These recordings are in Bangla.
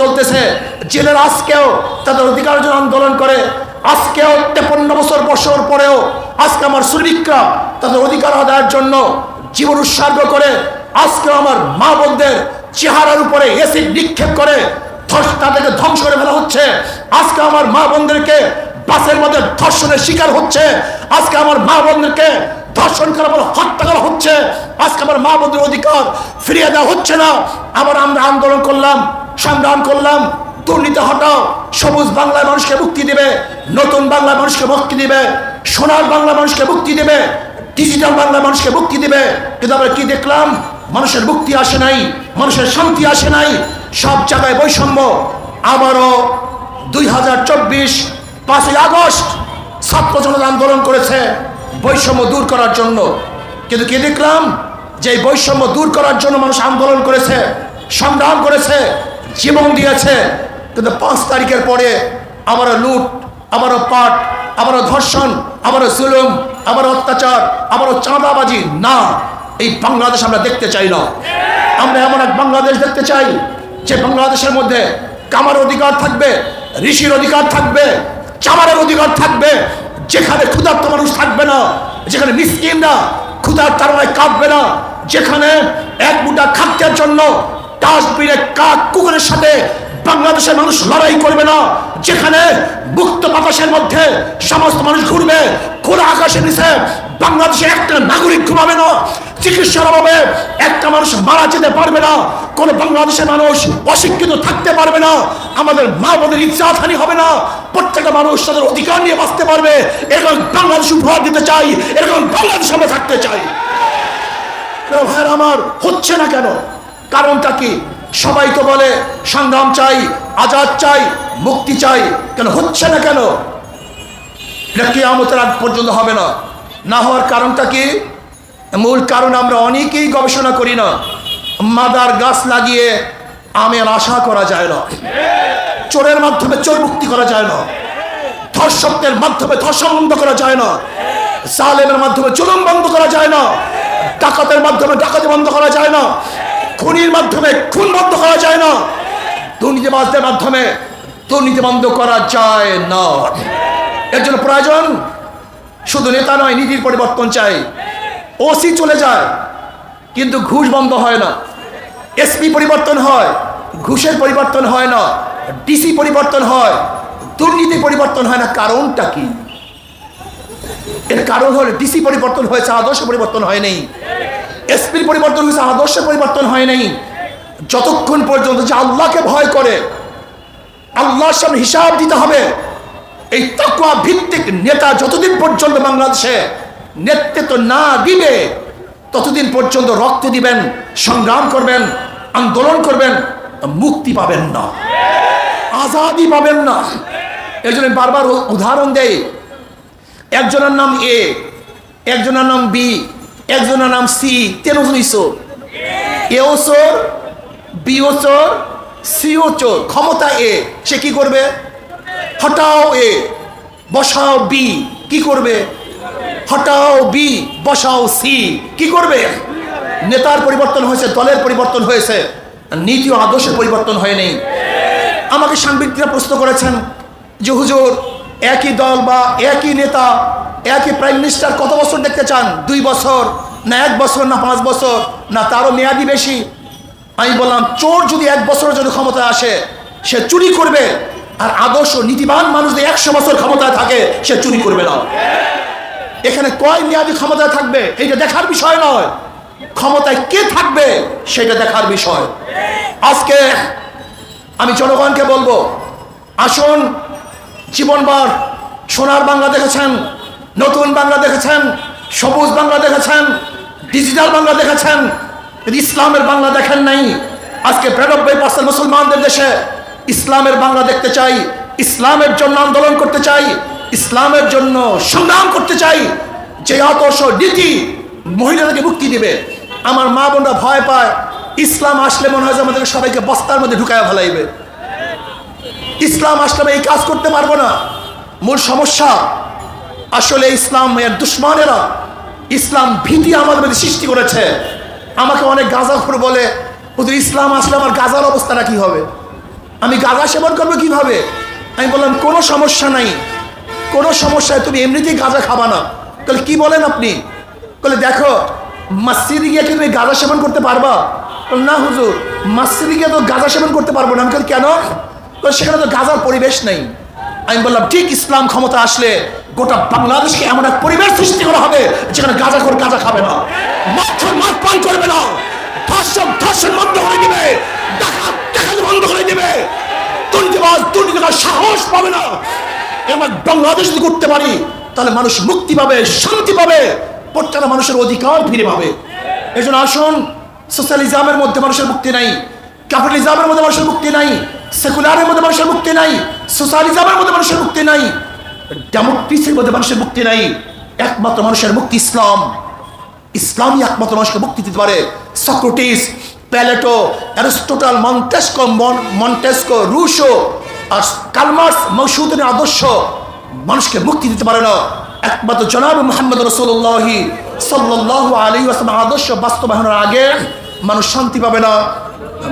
চলতেছে। জেলের আজকেও তাদের অধিকার জন্য আন্দোলন করে। আজকেও তেপন্ন বছর বছর পরেও আজকে আমার শ্রমিকরা তাদের অধিকার আদায়ের জন্য জীবন উৎসর্গ করে আজকেও আমার মা বোনদের চেহারার উপরে এসিড নিক্ষেপ করে তাদেরকে ধ্বংস করে ফেলা হচ্ছে। আজকে আমার মা বোনদেরকে বাসের মধ্যে ধর্ষণের শিকার হচ্ছে। আজকে আমার মা বোনদেরকে ধর্ষণ করা বলে হত্যা করা হচ্ছে। আজকে আমার মা বোনদের অধিকার ফিরিয়ে দেওয়া হচ্ছে না। আবার আমরা আন্দোলন করলাম। সংগ্রাম করলাম, দুর্নীতি হটাও, সবুজ বাংলার মানুষকে মুক্তি দিবে, নতুন বাংলা মানুষকে মুক্তি দিবে, সোনার বাংলা মানুষকে মুক্তি দিবে ডিজিটাল বাংলা মানুষকে মুক্তি দিবে। কিন্তু আমরা কি দেখলাম? মানুষের মুক্তি আসে নাই, মানুষের শান্তি আসে নাই, সব জায়গায় বৈষম্য। আবারও দুই হাজার চব্বিশ পাঁচই আগস্ট ছাত্র জনতা আন্দোলন করেছে বৈষম্য দূর করার জন্য। কিন্তু কি দেখলাম? যে বৈষম্য দূর করার জন্য মানুষ আন্দোলন করেছে, সংগ্রাম করেছে জীবন দিয়েছে। কিন্তু পাঁচ তারিখের পরে আবারও লুট আবারও পাট আবারও ধর্ষণ আবারও জুলুম আবারও অত্যাচার আবারও চাঁদাবাজি। না, এই বাংলাদেশ আমরা দেখতে চাই না। আমরা এমন এক বাংলাদেশ দেখতে চাই, যে বাংলাদেশের মধ্যে কামার অধিকার থাকবে, ঋষির অধিকার থাকবে, চামারের অধিকার থাকবে, যেখানে ক্ষুধার্ত মানুষ থাকবে না, যেখানে মিসকিনরা ক্ষুধার তারণায় কাঁদবে না, যেখানে এক মুঠা খাদ্যের জন্য ডাস্টবিনে কাক কুকুরের সাথে বাংলাদেশের মানুষ লড়াই করবে না, যেখানে মুক্ত বাতাসের মধ্যে সমস্ত মানুষ ঘুরবে, খোলা আকাশের নিচে বাংলাদেশে একটা নাগরিক ঘুমাবে না, চিকিৎসার অভাবে একটা মানুষ মারা যেতে পারবে না, কোন বাংলাদেশের মানুষ অশিক্ষিত থাকতে পারবে না, আমাদের মা বোনের ইচ্ছাহানি হবে না, প্রত্যেকটা মানুষ তাদের অধিকার নিয়ে বাঁচতে পারবে, এরকম বাংলাদেশ উপহার দিতে চাই, এরকম বাংলাদেশ আমরা থাকতে চাই। ভাইয়ের আমার হচ্ছে না কেন? কারণটা কি? সবাই তো বলে, সংগ্রাম চাই, আজাদ চাই, মুক্তি চাই। কেন, হচ্ছে না কেন? এটা কেয়ামতের আগ পর্যন্ত হবে না। না হওয়ার কারণটা কি? মূল কারণ আমরা অনেকেই গবেষণা করি না। মাদার গাছ লাগিয়ে আমের আশা করা যায় না। চোরের মাধ্যমে চোর মুক্তি করা যায় না। ধর্ষকদের মাধ্যমে ধর্ষণ বন্ধ করা যায় না। জালেমের মাধ্যমে জুলুম বন্ধ করা যায় না। ডাকাতের মাধ্যমে ডাকাতি বন্ধ করা যায় না। খুনির মাধ্যমে খুন বন্ধ করা যায় না। দুর্নীতি দুর্নীতিবাজদের মাধ্যমে দুর্নীতি বন্ধ করা যায় না। এর জন্য প্রয়োজন শুধু নেতা নয়, নীতির পরিবর্তন চাই। ওসি চলে যায়, কিন্তু ঘুষ বন্ধ হয় না। এসপি পরিবর্তন হয়, ঘুষের পরিবর্তন হয় না। ডিসি পরিবর্তন হয়, দুর্নীতি পরিবর্তন হয় না। কারণটা কি? এর কারণ হলো ডিসি পরিবর্তন হয়েছে, আদর্শ পরিবর্তন হয় এসপির পরিবর্তন হয়েছে আদর্শ পরিবর্তন হয় নাই। যতক্ষণ পর্যন্ত যে আল্লাহকে ভয় করে, আল্লাহর সামনে হিসাব দিতে হবে, এই তাকুয়া ভিত্তিক নেতা যতদিন পর্যন্ত বাংলাদেশে নেতৃত্ব না দিবে, ততদিন পর্যন্ত রক্ত দিবেন, সংগ্রাম করবেন, আন্দোলন করবেন, মুক্তি পাবেন না। আজাদি পাবেন না। এই জন্য বারবার উদাহরণ দেয় একজনের নাম এ, একজনের নাম বি একজনের নাম সি তেরোজন চোর এও চোর বিও চোর সিও চোর, ক্ষমতা এ, সে কি করবে? হটাও এ, বসাও বি, কি করবে? হটাও বি, বসাও সি, কি করবে? নেতার পরিবর্তন হয়েছে, দলের পরিবর্তন হয়েছে, নীতি ও আদর্শের পরিবর্তন হয়নি। আমাকে সাংবাদিকরা প্রশ্ন করেছেন যে, হুজুর একই দল বা একই নেতা, একই প্রাইম মিনিস্টার কত বছর দেখতে চান? দুই বছর, না এক বছর, না পাঁচ বছর, না তারও মেয়াদি বেশি? আমি বললাম, চোর যদি এক বছরের জন্য ক্ষমতায় আসে, সে চুরি করবে। আর আদর্শ, নীতিবান মানুষ যদি একশো বছর ক্ষমতায় থাকে, সে চুরি করবে না। এখানে কয় মেয়াদি ক্ষমতায় থাকবে? এইটা দেখার বিষয় নয়। ক্ষমতায় কে থাকবে, সেটা দেখার বিষয়। আজকে আমি জনগণকে বলব, আসুন জীবনবার সোনার বাংলা দেখেছেন, নতুন বাংলা দেখেছেন, সবুজ বাংলা দেখেছেন ডিজিটাল বাংলা দেখেছেন, কিন্তু ইসলামের বাংলা দেখেন নাই। আজকে বিরানব্বই পার্সেন্ট মুসলমানদের দেশে ইসলামের বাংলা দেখতে চাই, ইসলামের জন্য আন্দোলন করতে চাই, ইসলামের জন্য সংগ্রাম করতে চাই, যে আদর্শ নীতি মহিলাদেরকে মুক্তি দিবে। আমার মা বোনরা ভয় পায়, ইসলাম আসলে মনে হয় যে আমাদেরকে সবাইকে বস্তার মধ্যে ঢুকায় ফেলাইবে। ইসলাম আসলে এই কাজ করতে পারব না। মূল সমস্যা আসলে ইসলাম এর দুশ্মনেরা। ইসলাম ভীতি আমাদের মধ্যে সৃষ্টি করেছে। আমাকে অনেক গাঁজাখোর বলে ওদের ইসলাম আসলে আমার গাজার অবস্থাটা কি হবে? আমি গাঁজা সেবন করব কীভাবে? আমি বললাম, কোনো সমস্যা নাই। কোনো সমস্যায় তুমি এমনিতেই গাঁজা খাবা না। তাহলে কি বলেন আপনি? বলে, দেখো, মসজিদে গিয়ে কি তুমি গাঁজা সেবন করতে পারবা? না হুজুর, মসজিদে গিয়ে তো গাঁজা সেবন করতে পারব না। আমি কেন? সেখানে তো গাঁজার পরিবেশ নেই। আমি বললাম, ঠিক ইসলাম ক্ষমতা আসলে গোটা বাংলাদেশকে এমন এক পরিবেশ সৃষ্টি করা হবে যেখানে গাঁজা করে গাঁজা খাবে না। মাছ পান করবে না। ধর্ষণ ধর্ষণ বন্ধ করে দিবে। বন্ধ করে দিবে। সাহস পাবে না। বাংলাদেশ যদি করতে পারি, তাহলে মানুষ মুক্তি পাবে, শান্তি পাবে। প্রত্যেকটা মানুষের অধিকার ফিরে পাবে। এই জন্য আসুন, সোশ্যালিজমের মধ্যে মানুষের মুক্তি নাই। ক্যাপিটালিজমের মধ্যে মানুষের মুক্তি নাই। সেকুলারের মধ্যে মানুষের মুক্তি নাই, সোশ্যালিজমের মধ্যে মানুষের মুক্তি নাই, ডেমোক্রেসির মধ্যে মানুষের মুক্তি নাই, একমাত্র মানুষের মুক্তি ইসলাম। ইসলামই একমাত্র মানুষকে মুক্তি দিতে পারে। Socrates, Plato, Aristotle, Montesquieu Montesquieu, Rousseau আর কালমার্স মৌসুদের আদর্শ মানুষকে মুক্তি দিতে পারে না। একমাত্র জনাব মোহাম্মদ রসুল্লাহি সাল্লাহ আলী আসলাম আদর্শ বাস্তবায়নের আগে মানুষ শান্তি পাবে না,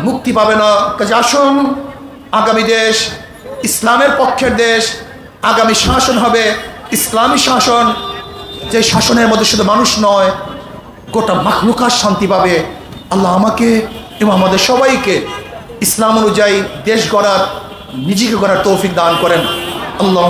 মুক্তি পাবে না। কাজে আসুন আগামী দেশ ইসলামের পক্ষের দেশ, আগামী শাসন হবে। ইসলামী শাসন যে শাসনের মধ্যে শুধু মানুষ নয়, গোটা মাখলুকার শান্তি পাবে। আল্লাহ আমাকে এবং আমাদের সবাইকে ইসলাম অনুযায়ী দেশ গড়ার, নিজেকে গড়ার তৌফিক দান করেন। আল্লাহ